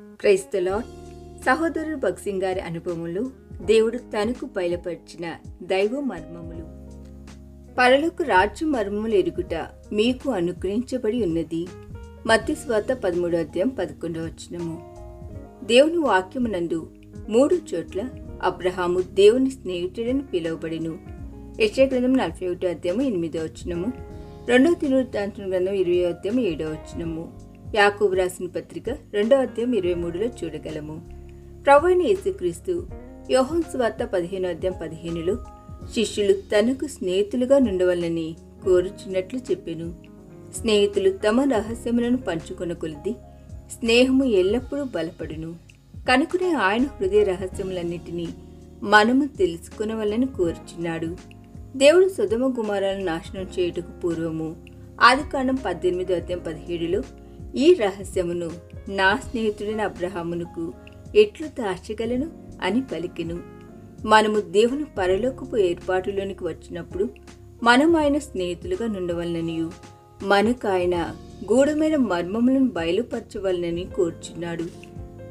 క్రైస్తలో సహోదరుడు భక్సింగ్ గారి అనుభవములు దేవుడు తనకు బయలుపరిచిన దైవ మర్మములు. పరలోక రాజ్య మర్మములు ఎరుగుట మీకు అనుగ్రహించబడి ఉన్నది. మధ్య స్వాత పదమూడో అధ్యాయం పదకొండవ వచనము. దేవుని వాక్యమునందు మూడు చోట్ల అబ్రహాము దేవుని స్నేహితుడని పిలువబడిను. యశగ్రంథం గ్రంథం నలభై ఒకటో అధ్యాయము ఎనిమిదో వచనము. రెండవ తిరువృత్తాంతం గ్రంథం ఇరవై అధ్యాయం ఏడో వచనము. యాకూబు రాసిన పత్రిక రెండో అధ్యాయం ఇరవై మూడులో చూడగలము. ప్రవైన యేసుక్రీస్తు యోహన్ స్వార్త పదిహేను అధ్యాయం పదిహేనులో శిష్యులు తనకు స్నేహితులుగా నుండవలని కోరుచున్నట్లు చెప్పాను. స్నేహితులు తమ రహస్యములను పంచుకొన కొలిది స్నేహము ఎల్లప్పుడూ బలపడును. కనుకనే ఆయన హృదయ రహస్యములన్నిటినీ మనము తెలుసుకునవలని కోరుచున్నాడు. దేవుడు సుధమ కుమారాలను నాశనం చేయుటకు పూర్వము ఆదికాండం పద్దెనిమిదో అధ్యాయం పదిహేడులో ఈ రహస్యమును నా స్నేహితుడైన అబ్రహామునకు ఎట్లు దాచగలను అని పలికెను. మనము దేవుని పరలోకపు ఏర్పాటులోనికి వచ్చినప్పుడు మనం ఆయన స్నేహితులుగా నుండవలననియు. మనకు ఆయన గూఢమైన మర్మములను బయలుపరచవలనని కోరుచున్నాడు.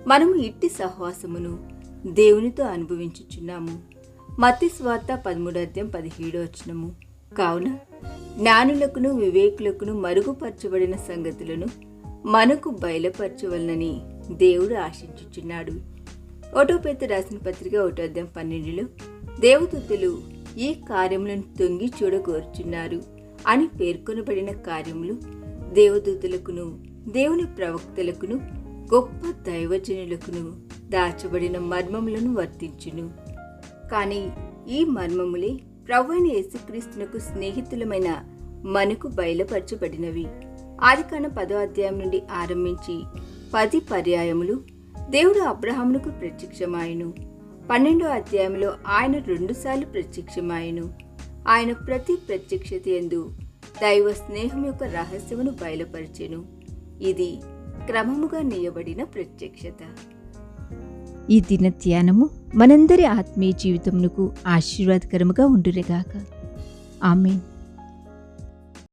మనము ఇట్టి సహవాసమును దేవునితో అనుభవించుచున్నాము. మతి స్వార్థ పదమూడు అధ్యాయం పదిహేడు వచ్చినము కావున జ్ఞానులకును వివేకులకును మరుగుపరచబడిన సంగతులను మనకు బయలుపరచవలనని దేవుడు ఆశించుచున్నాడు. ఓటోపేత రాసిన పత్రిక ఒకటో అధ్యాయం పన్నెండులో దేవదూతలు ఈ కార్యములను తొంగి చూడగోరుచున్నారు అని పేర్కొనబడిన కార్యములు దేవదూతలకును దేవుని ప్రవక్తలకును గొప్ప దైవజనులకును దాచబడిన మర్మములను వర్తించును. కానీ ఈ మర్మములే ప్రభువైన యేసుక్రీస్తునకు స్నేహితులమైన మనకు బయలుపరచబడినవి. ఆదికాండం పదో అధ్యాయం నుండి ఆరంభించి పది పర్యాయములు దేవుడు అబ్రహామునకు ప్రత్యక్షమాయను. పన్నెండో అధ్యాయంలో ఆయన రెండుసార్లు ప్రత్యక్షమాయను. ఆయన ప్రతి ప్రత్యక్షత ఎందు దైవ స్నేహం యొక్క రహస్యమును బయలుపరిచెను. ఇది క్రమముగా నీయబడిన ప్రత్యక్షత. ఈ దిన ధ్యానము మనందరి ఆత్మీయ జీవితమునకు ఆశీర్వాదకరముగా ఉండురేగాక ఆమెన్.